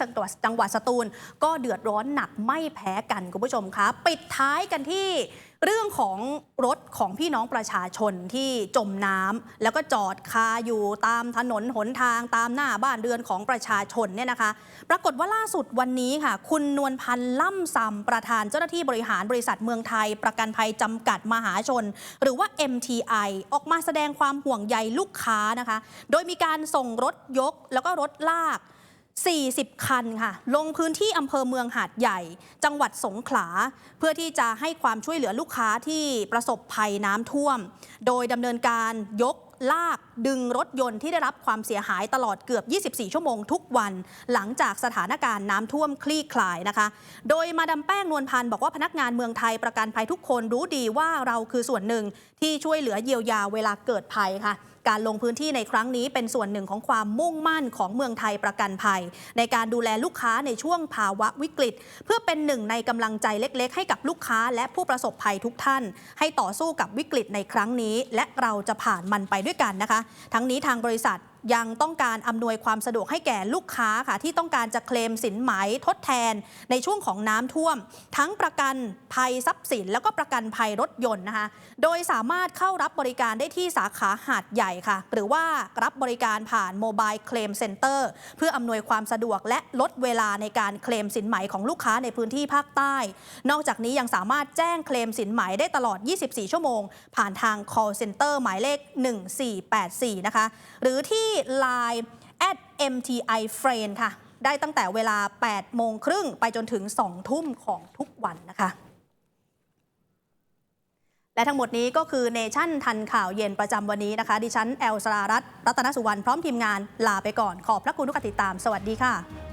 จังหวัดจังหวัดสตูล ก็เดือดร้อนหนักไม่แพ้กันคุณผู้ชมคะปิดท้ายกันที่เรื่องของรถของพี่น้องประชาชนที่จมน้ำแล้วก็จอดคาอยู่ตามถนนหนทางตามหน้าบ้านเรือนของประชาชนเนี่ยนะคะ ปรากฏว่าล่าสุดวันนี้ค่ะ คุณนวลพันธ์ล่ำซำประธานเจ้าหน้าที่บริหารบริษัทเมืองไทย ประกันภัยจำกัดมหาชน หรือว่า MTI ออกมาแสดงความห่วงใยลูกค้านะคะ โดยมีการส่งรถยกแล้วก็รถลาก 40 คันค่ะ ลงพื้นที่อำเภอเมืองหาดใหญ่ จังหวัดสงขลา เพื่อที่จะให้ความช่วยเหลือลูกค้าที่ประสบภัยน้ำท่วม โดยดำเนินการยกลากดึงรถยนต์ที่ได้รับความเสียหายตลอดเกือบ 24 ชั่วโมงทุกวัน หลังจากสถานการณ์น้ำท่วมคลี่คลายนะคะ โดยมาดามแป้งนวลพันธ์บอกว่าพนักงานเมืองไทยประกันภัยทุกคนรู้ดีว่าเราคือส่วนหนึ่งที่ช่วยเหลือเยียวยาเวลาเกิดภัยค่ะ การลงพื้นที่ในครั้งนี้เป็นส่วนหนึ่งของความมุ่งมั่นของเมืองไทยประกันภัยในการดูแลลูกค้าในช่วงภาวะวิกฤต เพื่อเป็นหนึ่งในกำลังใจเล็ก ๆ ให้กับลูกค้าและผู้ประสบภัยทุกท่าน ให้ต่อสู้กับวิกฤตในครั้งนี้ และเราจะผ่านมันไปด้วยกันนะคะ ทั้งนี้ทางบริษัท ยังต้องการอำนวยความสะดวกให้แก่ลูกค้าค่ะ ที่ต้องการจะเคลมสินไหมทดแทนในช่วงของน้ำท่วม ทั้งประกันภัยทรัพย์สิน แล้วก็ประกันภัยรถยนต์นะคะ โดยสามารถเข้ารับบริการได้ที่สาขาหาดใหญ่ค่ะ หรือว่ารับบริการผ่านโมบายเคลมเซ็นเตอร์เพื่ออำนวยความสะดวกและลดเวลาในการเคลมสินไหมของลูกค้าในพื้นที่ภาคใต้ นอกจากนี้ยังสามารถแจ้งเคลมสินไหมได้ตลอด 24 ชั่วโมง ผ่านทาง call center หมายเลข 1484 นะคะ หรือที่ Line at MTI Friend ค่ะ ได้ตั้งแต่เวลา 8 โมงครึ่งไปจนถึง 2 ทุ่มของทุกวันนะคะ และทั้งหมดนี้ก็คือเนชั่นทันข่าวเย็นประจำวันนี้นะคะ ดิฉัน แอลสรารัตรัตนสุวรรณพร้อมทีมงานลาไปก่อนขอบพระคุณทุกการติดตาม สวัสดีค่ะ